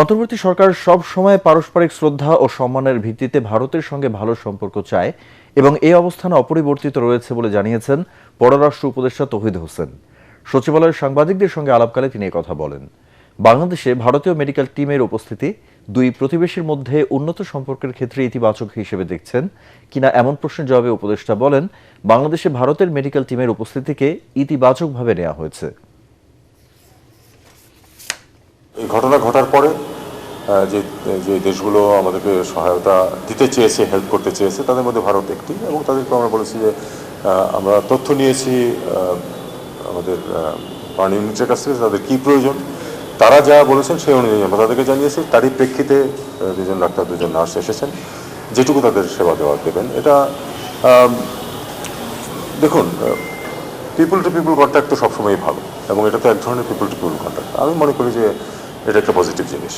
অন্তর্বর্তী সরকার সব সময় পারস্পরিক শ্রদ্ধা ও সম্মানের ভিত্তিতে ভারতের সঙ্গে ভালো সম্পর্ক চায় এবং এই অবস্থান অপরিবর্তিত রয়েছে বলে জানিয়েছেন পররাষ্ট্র উপদেষ্টা তহিদ হোসেন। সচিবালয়ের সাংবাদিকদের সঙ্গে আলাপকালে তিনি কথা বলেন। বাংলাদেশে ভারতীয় মেডিকেল টিমের উপস্থিতি দুই প্রতিবেশীর মধ্যে উন্নত সম্পর্কের ক্ষেত্রে ইতিবাচক হিসেবে দেখছেন কিনা এমন প্রশ্নের জবাবে উপদেষ্টা বলেন, বাংলাদেশে ভারতের মেডিকেল টিমের উপস্থিতিকে ইতিবাচকভাবে নেওয়া হয়েছে। ঘটনা ঘটার পরে যে যে দেশগুলো আমাদেরকে সহায়তা দিতে চেয়েছে হেল্প করতে চেয়েছে, তাদের মধ্যে ভারত একটি। এবং তাদেরকে আমরা বলেছি যে আমরা তথ্য নিয়েছি আমাদের পানি ইউনিটের কাছ থেকে তাদের কী প্রয়োজন। তারা যা বলেছেন সেই অনুযায়ী আমরা তাদেরকে জানিয়েছি। তারই প্রেক্ষিতে দুজন ডাক্তার, দুজন নার্স এসেছেন। যেটুকু তাদের সেবা দেওয়া দেবেন। এটা দেখুন পিপুল টু পিপুল কন্ট্যাক্ট তো সবসময়ই ভালো। এবং এটা তো এক ধরনের পিপুল টু পিপুল কন্ট্যাক্ট আমি মনে করি যে, এটা একটা পজিটিভ জিনিস।